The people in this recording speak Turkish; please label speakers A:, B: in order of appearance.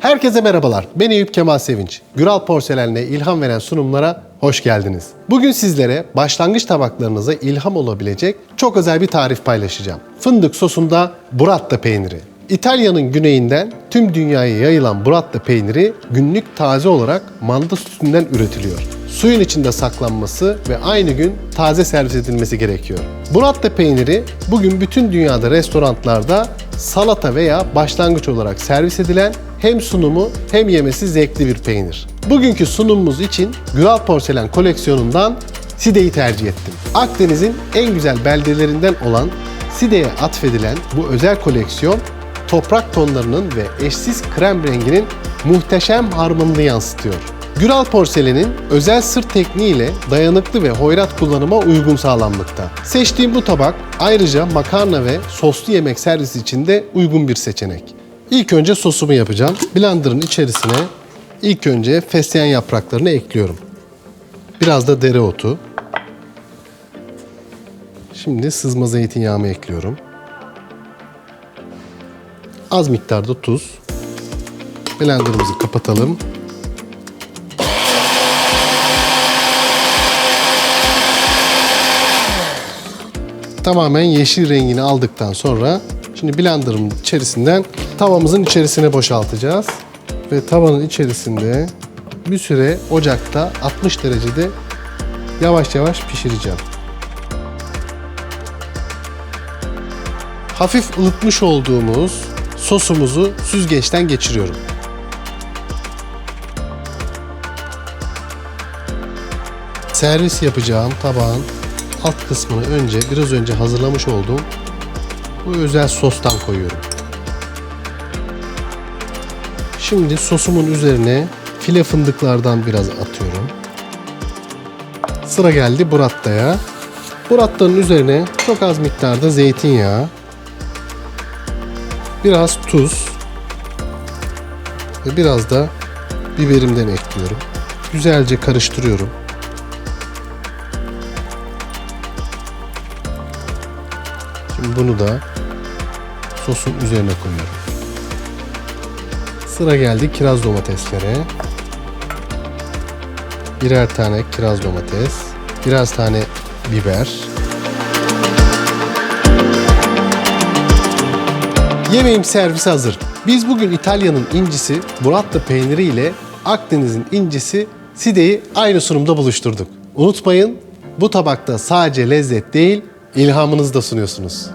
A: Herkese merhabalar. Ben Eyüp Kemal Sevinç. Güral Porselen'le ilham veren sunumlara hoş geldiniz. Bugün sizlere başlangıç tabaklarınıza ilham olabilecek çok özel bir tarif paylaşacağım. Fındık sosunda burrata peyniri. İtalya'nın güneyinden tüm dünyaya yayılan burrata peyniri günlük taze olarak manda sütünden üretiliyor. Suyun içinde saklanması ve aynı gün taze servis edilmesi gerekiyor. Burrata peyniri bugün bütün dünyada restoranlarda salata veya başlangıç olarak servis edilen hem sunumu hem yemesi zevkli bir peynir. Bugünkü sunumumuz için Güral Porselen koleksiyonundan Side'yi tercih ettim. Akdeniz'in en güzel beldelerinden olan Side'ye atfedilen bu özel koleksiyon toprak tonlarının ve eşsiz krem renginin muhteşem harmanını yansıtıyor. Güral porselenin özel sır tekniğiyle dayanıklı ve hoyrat kullanıma uygun sağlanmakta. Seçtiğim bu tabak ayrıca makarna ve soslu yemek servisi için de uygun bir seçenek. İlk önce sosumu yapacağım. Blender'ın içerisine ilk önce fesleğen yapraklarını ekliyorum. Biraz da dereotu. Şimdi sızma zeytinyağımı ekliyorum. Az miktarda tuz. Blender'ımızı kapatalım. Tamamen yeşil rengini aldıktan sonra şimdi blenderın içerisinden tavamızın içerisine boşaltacağız. Ve tavanın içerisinde bir süre ocakta 60 derecede yavaş yavaş pişireceğim. Hafif ılıtmış olduğumuz sosumuzu süzgeçten geçiriyorum. Servis yapacağım tabağın alt kısmını önce biraz önce hazırlamış olduğum bu özel sostan koyuyorum. Şimdi sosumun üzerine file fındıklardan biraz atıyorum. Sıra geldi burattaya. Burattanın üzerine çok az miktarda zeytinyağı, biraz tuz ve biraz da biberimden ekliyorum. Güzelce karıştırıyorum. Şimdi bunu da sosun üzerine koyuyorum. Sıra geldi kiraz domateslere. Birer tane kiraz domates, biraz tane biber. Yemeğim servisi hazır. Biz bugün İtalya'nın incisi burrata peyniri ile Akdeniz'in incisi sideyi aynı sunumda buluşturduk. Unutmayın bu tabakta sadece lezzet değil, ilhamınızı da sunuyorsunuz.